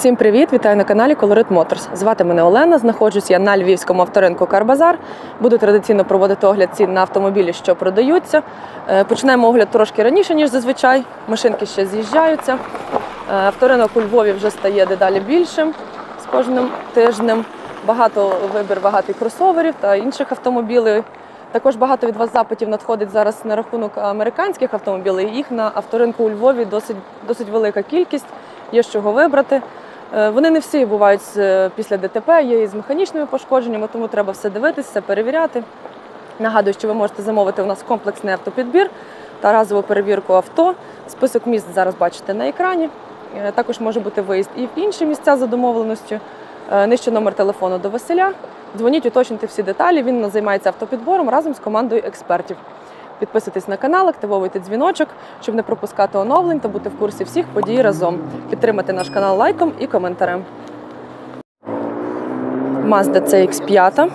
Всім привіт! Вітаю на каналі Colorit Motors. Звати мене Олена. Знаходжусь я на львівському авторинку Карбазар. Буду традиційно проводити огляд цін на автомобілі, що продаються. Е, Почнемо огляд трошки раніше, ніж зазвичай. Машинки ще з'їжджаються. Е, Авторинок у Львові вже стає дедалі більшим з кожним тижнем. Багато вибір багатий кросоверів та інших автомобілів. Також багато від вас запитів надходить зараз на рахунок американських автомобілів. Їх на авторинку у Львові досить, досить велика кількість, є з чого вибрати. Е, Вони не всі бувають з- після ДТП, є і з механічними пошкодженнями, тому треба все дивитися, перевіряти. Нагадую, що ви можете замовити у нас комплексний автопідбір та разову перевірку авто. Список міст зараз бачите на екрані. Е, Також може бути виїзд і в інші місця за домовленістю. Е, Нижче номер телефону до Василя. Дзвоніть, уточнюйте всі деталі. Він займається автопідбором разом з командою експертів. Підписуйтесь на канал, активовуйте дзвіночок, щоб не пропускати оновлень та бути в курсі всіх подій разом. Підтримайте наш канал лайком і коментарем. Mazda CX5.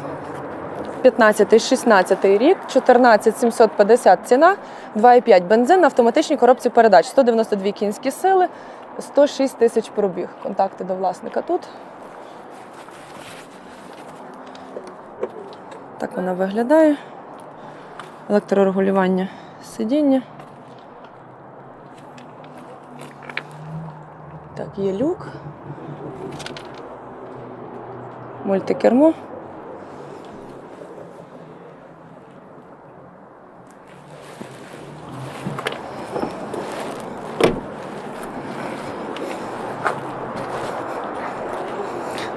15-16 рік, 14 750 ціна, 2,5 бензин на автоматичній коробці передач, 192 кінські сили, 106 тисяч пробіг. Контакти до власника тут. Так вона виглядає. Електрорегулювання сидіння. Так, є люк. Мультикермо.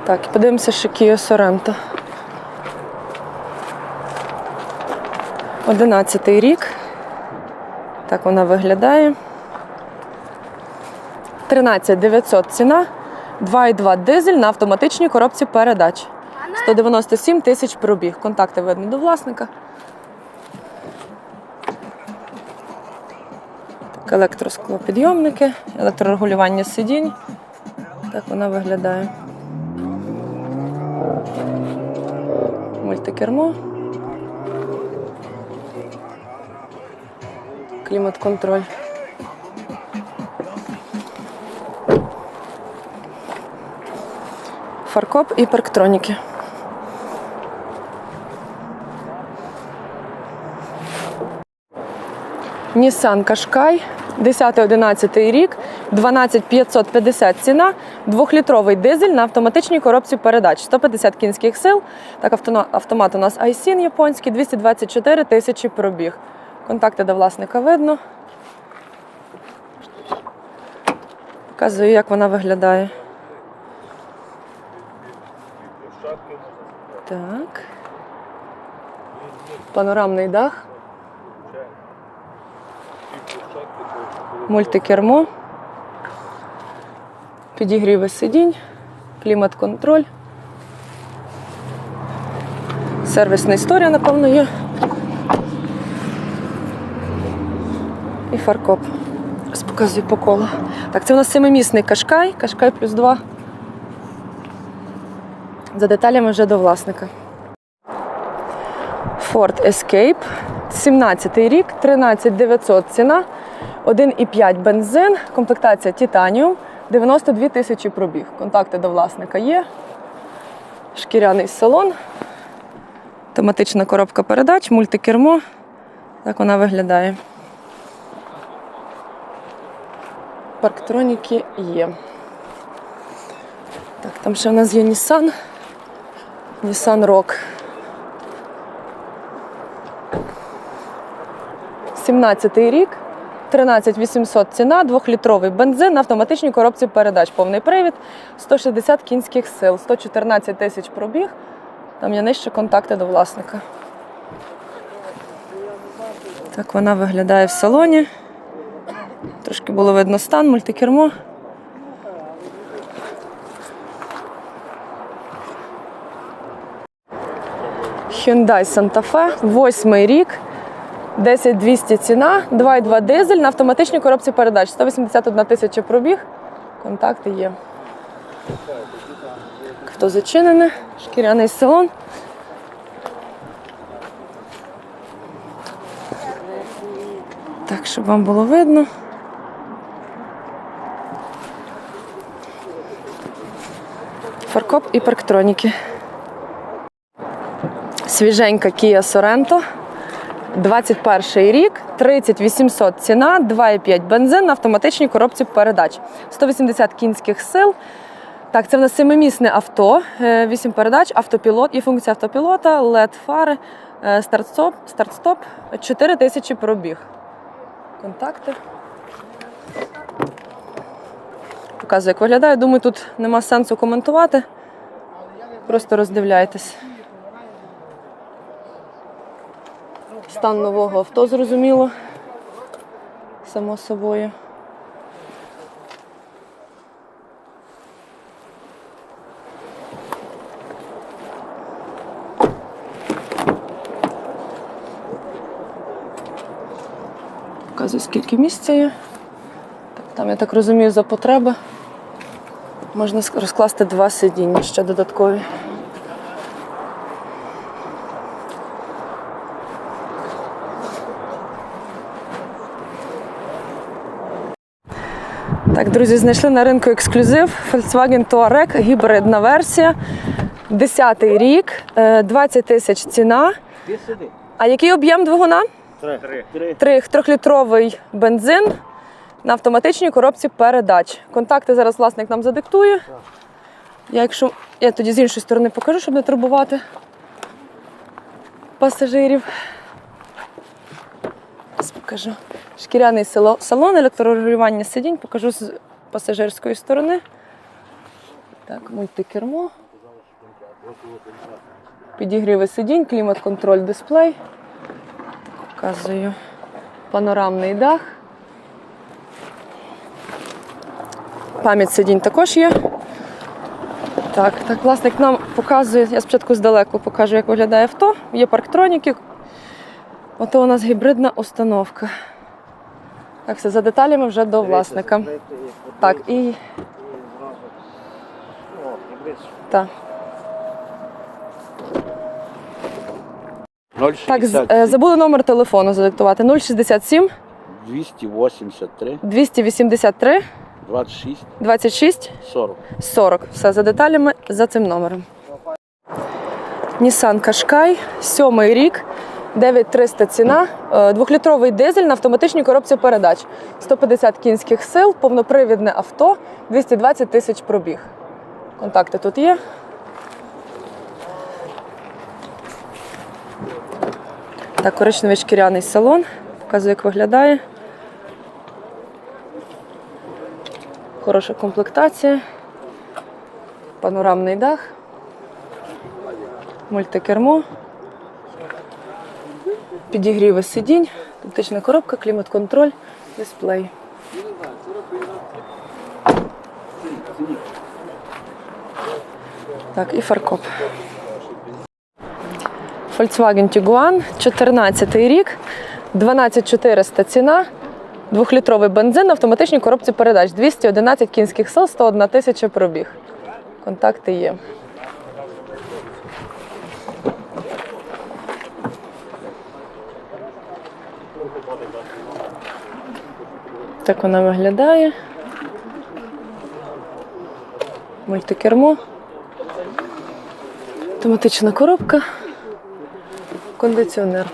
Так, подивимося, що Kia Sorento. 11 рік. Так вона виглядає. 13 900 ціна. 2,2 дизель на автоматичній коробці передач. 197 тисяч пробіг. Контакти видно до власника. Так, електросклопідйомники, електрорегулювання сидінь. Так вона виглядає. Мультикермо. Клімат-контроль. Фаркоп і парктроніки. Nissan Qashqai, 10-11 рік, 12550 ціна, двохлітровий дизель на автоматичній коробці передач, 150 кінських сил. Так, автомат у нас iSIN японський, 224 тисячі пробіг. Контакти до власника видно. Показую, як вона виглядає. Так. Панорамний дах. Мультикермо. Підігріви сидінь, клімат-контроль. Сервісна історія, напевно, є. І фаркоп. Зараз показую по колу. Так, це у нас семимісний кашкай, кашкай плюс 2. За деталями вже до власника. Ford Escape. 17 рік, 13 900 ціна, 1,5 бензин, комплектація Titanium, 92 тисячі пробіг. Контакти до власника є. Шкіряний салон, автоматична коробка передач, мультикермо. Так вона виглядає. Парктроніки є. Так, там ще в нас є Nissan. Nissan Rock. 17-й рік, 13 800 ціна, 2-літровий бензин на автоматичній коробці передач. Повний привід, 160 кінських сил, 114 тисяч пробіг. Там є нижче контакти до власника. Так вона виглядає в салоні. Трошки було видно стан, мультикермо. Hyundai Santa Fe, восьмий рік, 10200 ціна, 2,2 дизель на автоматичній коробці передач, 181 тисяча пробіг. Контакти є. Хто зачинене? Шкіряний салон. Так, щоб вам було видно. Фаркоп і парктроніки. Свіженька Kia Sorento. 21 рік, 30 800 ціна, 2,5 бензин на автоматичній коробці передач. 180 кінських сил. Так, це в нас семимісне авто, 8 передач, автопілот, і функція автопілота, led фари, е, старт-стоп, старт-стоп, 4 тисячі пробіг. Контакти. Показую, як виглядає. Думаю, тут нема сенсу коментувати. Просто роздивляйтесь. Стан нового авто зрозуміло. Само собою. Показую, скільки місця є. Там, я так розумію, за потреби можна ск- розкласти два сидіння ще додаткові. Так, друзі, знайшли на ринку ексклюзив Volkswagen Touareg, гібридна версія. 10-й рік, е, 20 тисяч ціна. А який об'єм двигуна? Три. Три. Три- трьохлітровий бензин на автоматичній коробці передач. Контакти зараз власник нам задиктує. Я, якщо, я тоді з іншої сторони покажу, щоб не турбувати пасажирів. Ось покажу. Шкіряний салон, електрорегулювання сидінь, покажу з пасажирської сторони. Так, мультикермо. Підігріви сидінь, клімат-контроль, дисплей. Показую панорамний дах. Пам'ять сидінь також є. Так, так, власник нам показує, я спочатку здалеку покажу, як виглядає авто. Є парктроніки. Ото у нас гібридна установка. Так, все за деталями вже до власника. Так, і так. Так, е, забули номер телефону задиктувати 067 283, 283 26, 26 40. 40. Все за деталями за цим номером. Nissan Qashqai, сьомий рік, 9300 ціна, е, двохлітровий дизель на автоматичній коробці передач, 150 кінських сил, повнопривідне авто, 220 тисяч пробіг. Контакти тут є. Так, коричневий шкіряний салон. Показую, як виглядає. Хороша комплектація. Панорамний дах. Мультикермо. Підігріви сидінь, оптична коробка, клімат-контроль, дисплей. Так, і фаркоп. Volkswagen Tiguan, 14 рік, 12400 ціна, двохлітровий бензин на автоматичній коробці передач, 211 кінських сил, 101 тисяча пробіг. Контакти є. Так вона виглядає. Мультикермо. Автоматична коробка. Кондиціонер.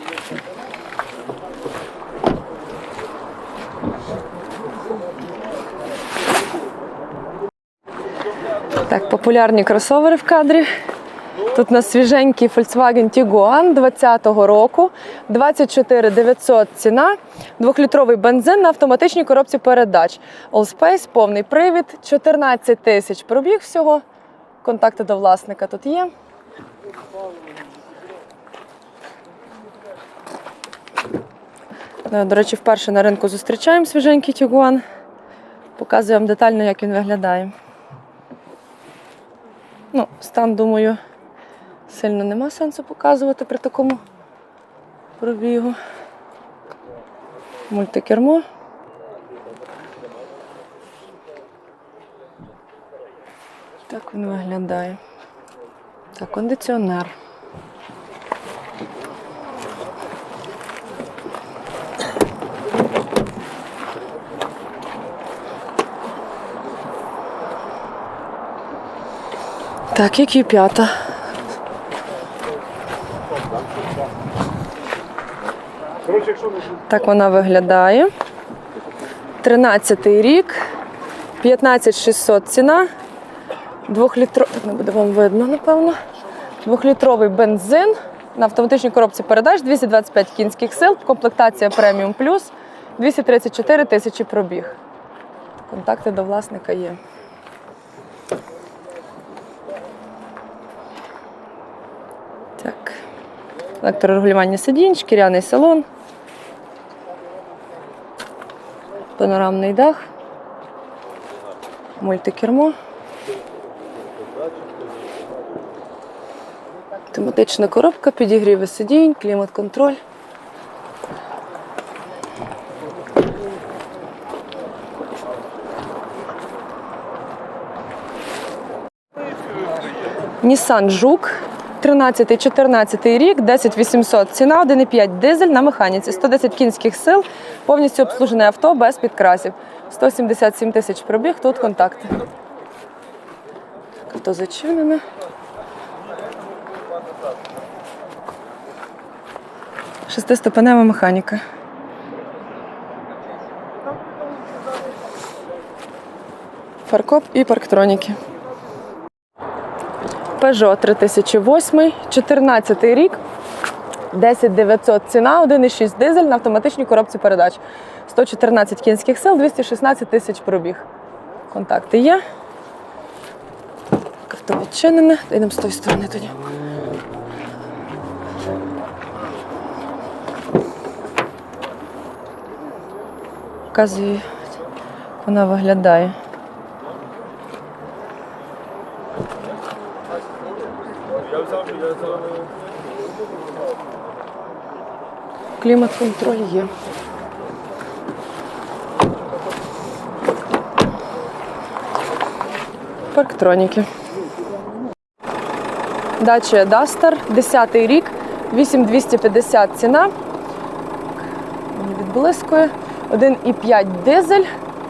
Так, популярні кросовери в кадрі. Тут у нас свіженький Volkswagen Tiguan 20-го року, 24 900 ціна, двохлітровий бензин на автоматичній коробці передач. Allspace, повний привід, 14 тисяч пробіг всього. Контакти до власника тут є. Е, До речі, вперше на ринку зустрічаємо свіженький Tiguan. Показую вам детально, як він виглядає. Ну, стан, думаю, сильно нема сенсу показувати при такому пробігу. Мультикермо. Так він виглядає. Так, кондиціонер. Так, як і п'ята. Так вона виглядає. 13 й рік, 15600 ціна. Двохлітро... Не буде вам видно, напевно. Двохлітровий бензин на автоматичній коробці передач, 225 кінських сил, комплектація преміум плюс, 234 тисячі пробіг. Контакти до власника є. Так. Електрорегулювання сидінь, шкіряний салон. Панорамний дах. Мультикермо. Тематична коробка, підігріви сидінь, клімат-контроль. Nissan Жук, 13-14 рік, 10800 ціна, 1,5 дизель на механіці, 110 кінських сил, повністю обслужене авто без підкрасів. 177 тисяч пробіг, тут контакти. Авто зачинене. Шестиступенева механіка. Фаркоп і парктроніки. Peugeot 3008, 14 рік, 10900 ціна, 1,6 дизель на автоматичній коробці передач. 114 кінських сил, 216 тисяч пробіг. Контакти є. Авто відчинене. Йдемо з тої сторони тоді. Показую, як вона виглядає. Клімат-контроль є. Парктроніки. Дача Дастер, 10 рік, 8250 ціна. Відблискує. 1,5 дизель,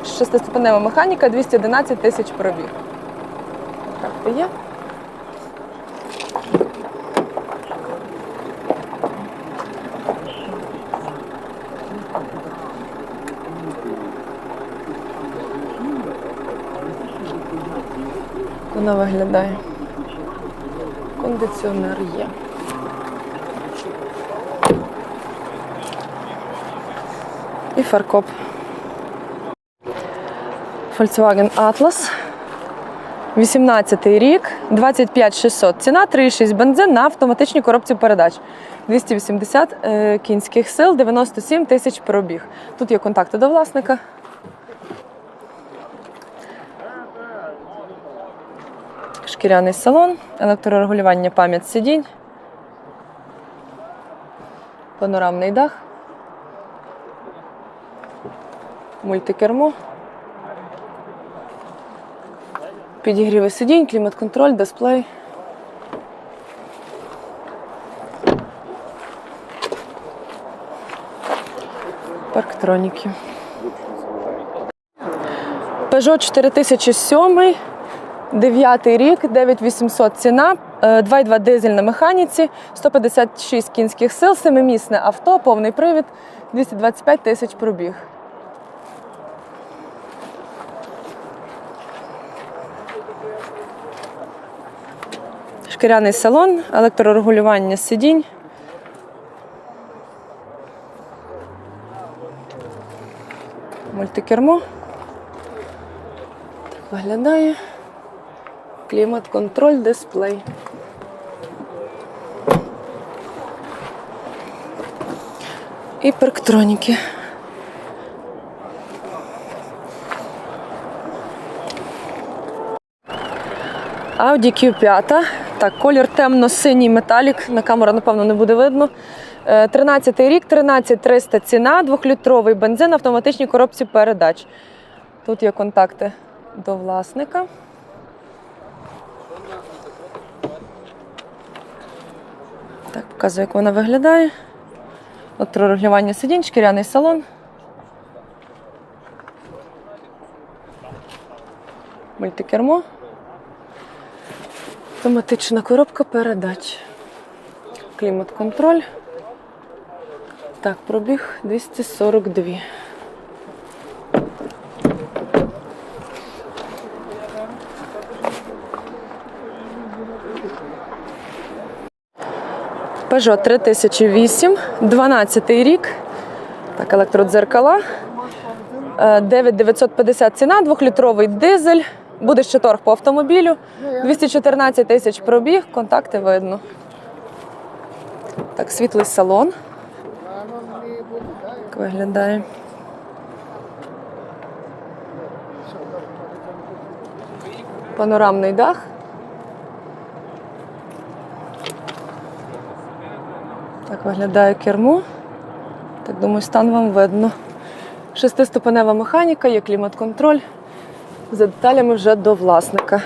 шестиступенева механіка, 211 тисяч пробіг. Так, то є. Вона виглядає. Кондиціонер є. І фаркоп. Volkswagen Atlas. 18 рік, 25 600. Ціна 3,6 бензин на автоматичній коробці передач. 280 е, кінських сил, 97 тисяч пробіг. Тут є контакти до власника. Шкіряний салон, електрорегулювання пам'ять сидінь, панорамний дах, мультикермо, підігріви сидінь, клімат-контроль, дисплей. Парктроніки. Peugeot 4007, 9 рік, 9800 ціна, е, 2,2 дизель на механіці, 156 кінських сил, семимісне авто, повний привід, 225 тисяч пробіг. Шкіряний салон, електрорегулювання сидінь. Мультикермо. Так виглядає. Клімат-контроль, дисплей. І парктроніки. Audi Q5. Так, колір темно-синій металік. На камеру, напевно, не буде видно. Е, 13 рік, 13300 ціна, двохлітровий бензин, автоматичній коробці передач. Тут є контакти до власника. Так, показую, як вона виглядає. Електрорегулювання сидінь, шкіряний салон. Мультикермо. Автоматична коробка передач. Клімат-контроль. Так, пробіг 242. Peugeot 3008, 12 рік. Так, електродзеркала. Е, 9950 ціна, двохлітровий дизель. Буде ще торг по автомобілю. 214 тисяч пробіг, контакти видно. Так, світлий салон. Так виглядає. Панорамний дах. Так виглядає кермо. Так, думаю, стан вам видно. Шестиступенева механіка, є клімат-контроль. За деталями вже до власника.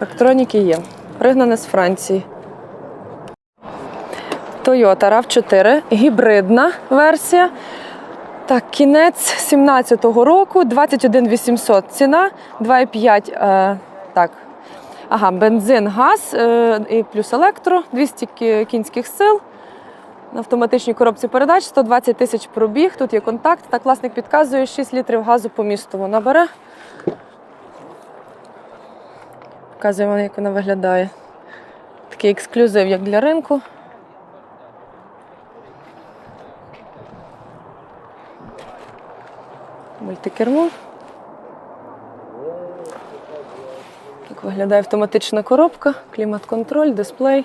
Електроніки є. Пригнане з Франції. Toyota RAV4, гібридна версія. Так, кінець 17-го року, 21 800 ціна, 2,5. Е, так. Ага, бензин, газ е, і плюс електро, 200 кінських сил. На автоматичній коробці передач 120 тисяч пробіг. Тут є контакт. Так, власник підказує 6 літрів газу по місту вона бере. Показує вам, як вона виглядає. Такий ексклюзив, як для ринку. Мультикермо. Виглядає автоматична коробка, клімат-контроль, дисплей.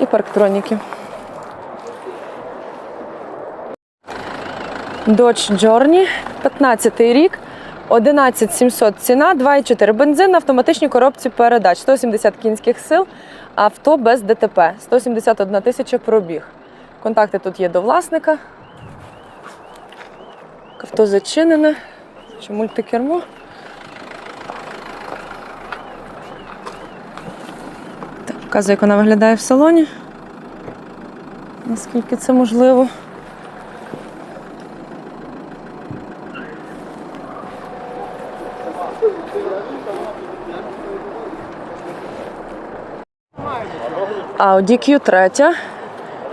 І парктроніки. Dodge Journey, 15 рік, 11700 ціна, 2,4 бензин на автоматичній коробці передач, 170 кінських сил, авто без ДТП, 171 тисяча пробіг. Контакти тут є до власника. Авто зачинене. Ще мультикермо. Так, показую, як вона виглядає в салоні. Наскільки це можливо. Audi Q3,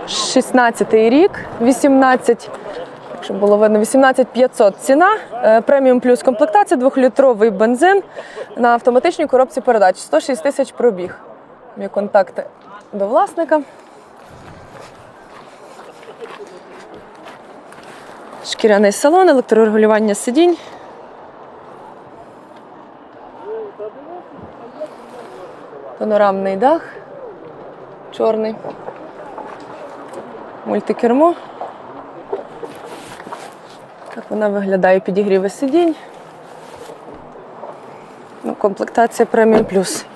16 рік, 18, якщо було видно, 18500 ціна, е, преміум плюс комплектація, двохлітровий бензин на автоматичній коробці передач, 106 тисяч пробіг. Є контакти до власника. Шкіряний салон, електрорегулювання сидінь. Панорамний дах. Чорний. Мультикермо. Так вона виглядає підігріви сидінь. Ну, комплектація преміум плюс.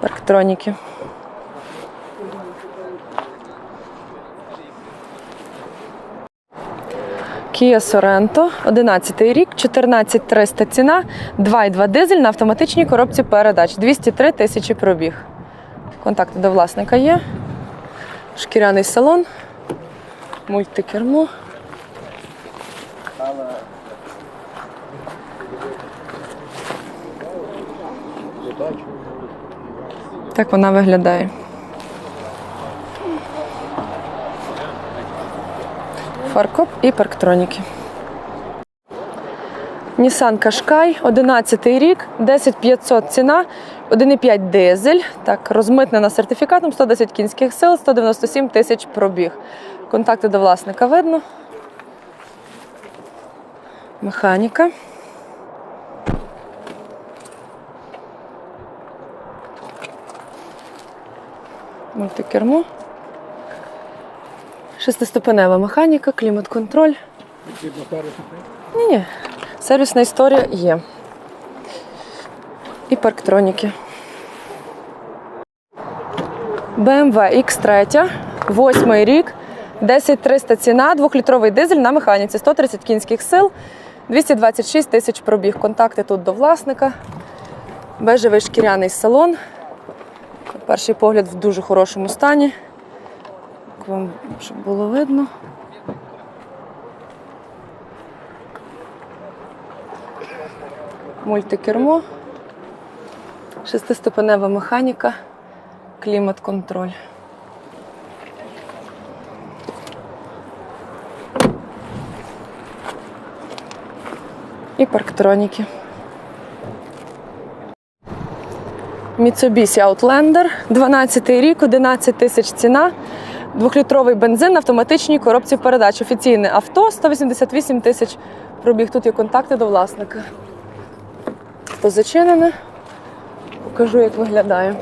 Парктроніки. Kia Sorento, 11 рік, 14300 ціна, 2,2 дизель на автоматичній коробці передач, 203 тисячі пробіг. Контакти до власника є. Шкіряний салон, мультикермо. Так вона виглядає. Фаркоп і парктроніки. Nissan Qashqai, 11 рік, 10500 ціна, 1,5 дизель. Так, розмитнена сертифікатом, 110 кінських сил, 197 тисяч пробіг. Контакти до власника видно. Механіка. Мультикермо. Шестиступенева механіка, клімат-контроль. Ні, ні. Сервісна історія є. І парктроніки. BMW X3, 8 рік, 10300 ціна, 2-літровий дизель на механіці, 130 кінських сил, 226 тисяч пробіг. Контакти тут до власника. Бежевий шкіряний салон. Перший погляд в дуже хорошому стані. так вам, щоб було видно. Мультикермо, шестиступенева механіка, клімат-контроль. І парктроніки. Mitsubishi Outlander, 12 рік, 11 тисяч ціна. Двохлітровий бензин на автоматичній коробці передач. Офіційне авто 188 тисяч пробіг. Тут є контакти до власника. Авто зачинене. Покажу, як виглядає.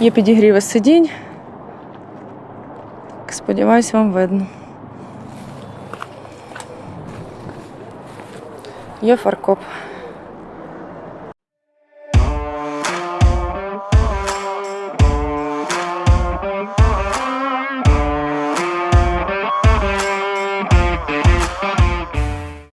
Є підігріве сидінь. Сподіваюсь, вам видно. Є фаркоп.